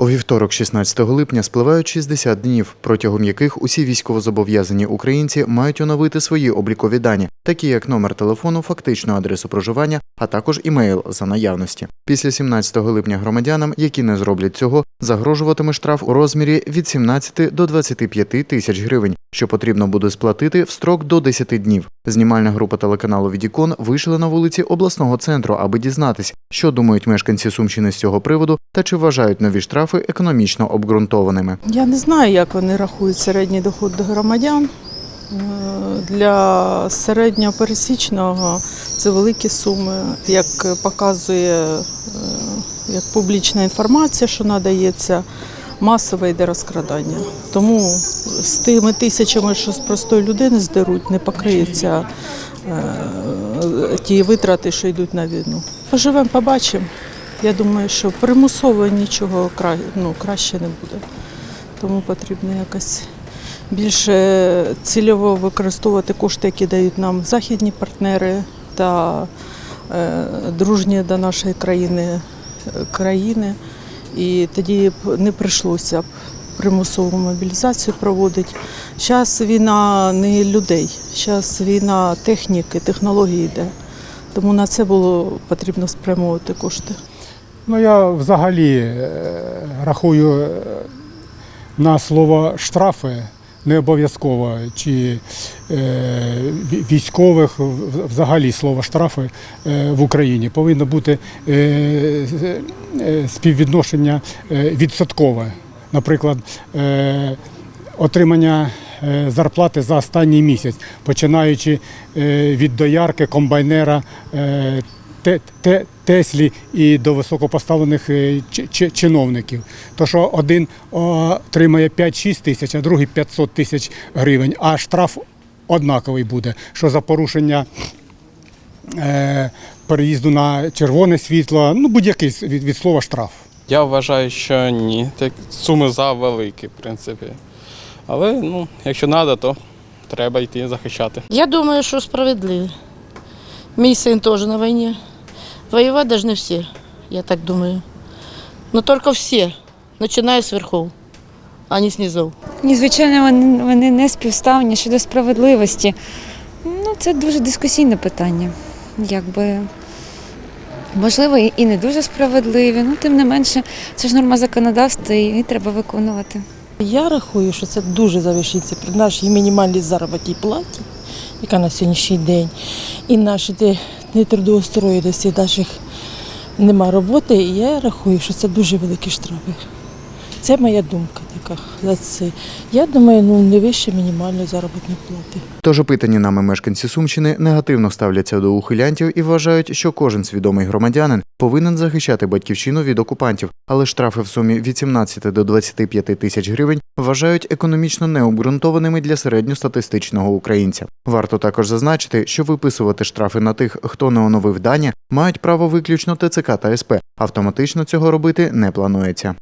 У вівторок, 16 липня, спливають 60 днів, протягом яких усі військовозобов'язані українці мають оновити свої облікові дані, такі як номер телефону, фактичну адресу проживання, а також імейл за наявності. Після 17 липня громадянам, які не зроблять цього, загрожуватиме штраф у розмірі від 17 до 25 тисяч гривень, що потрібно буде сплатити в строк до 10 днів. Знімальна група телеканалу Відікон вийшла на вулиці обласного центру, аби дізнатись, що думають мешканці Сумщини з цього приводу та чи вважають нові штрафи економічно обґрунтованими. Я не знаю, як вони рахують середній доход до громадян. Е, Для середнього пересічного це великі суми. Як показує е, як публічна інформація, що надається, масове йде розкрадання. Тому з тими тисячами, що з простої людини здеруть, не покриються е, ті витрати, що йдуть на війну. Поживемо, побачимо. Я думаю, що примусово нічого кра... ну, краще не буде. Тому потрібно якось більше цільово використовувати кошти, які дають нам західні партнери та е, дружні до нашої країни е, країни. І тоді б не прийшлося б примусову мобілізацію проводити. Зараз війна не людей, зараз війна техніки, технології йде. Тому на це було потрібно спрямовувати кошти. Ну, я взагалі е, рахую е, на слово штрафи не обов'язково, чи е, військових взагалі слово штрафи в Україні повинно бути співвідношення відсоткове. Наприклад, отримання зарплати за останній місяць, починаючи від доярки, комбайнера, Теслі і до високопоставлених е, чи- чи- чиновників. То що один отримає 5-6 тисяч, а другий 500 тисяч гривень, а штраф однаковий буде, що за порушення е, переїзду на червоне світло, ну будь-який від, від слова штраф. Я вважаю, що ні. Так, суми завеликі, в принципі. Але ну, якщо треба, то треба йти захищати. Я думаю, що справедливо. Мій син теж на війні. Воювати повинні всі, я так думаю. Ну тільки всі, починає з верхов, а не з низов. Ні, звичайно, вони, вони не співставні щодо справедливості. Ну, це дуже дискусійне питання. Якби можливо, і і не дуже справедливі. Ну, тим не менше, це ж норма законодавства, і її треба виконувати. Я рахую, що це дуже завищується при нашій мінімальній заробітній платі, яка на сьогоднішній день, і наші де трудоустроїлися, навіть нема роботи. І я рахую, що це дуже великі штрафи. Це моя думка така за це. Я думаю, ну не вище мінімальної заробітної плати. Тож опитані нами мешканці Сумщини негативно ставляться до ухилянтів і вважають, що кожен свідомий громадянин повинен захищати батьківщину від окупантів, але штрафи в сумі від 17 до 25 тисяч гривень вважають економічно необґрунтованими для середньостатистичного українця. Варто також зазначити, що виписувати штрафи на тих, хто не оновив дані, мають право виключно ТЦК та СП. Автоматично цього робити не планується.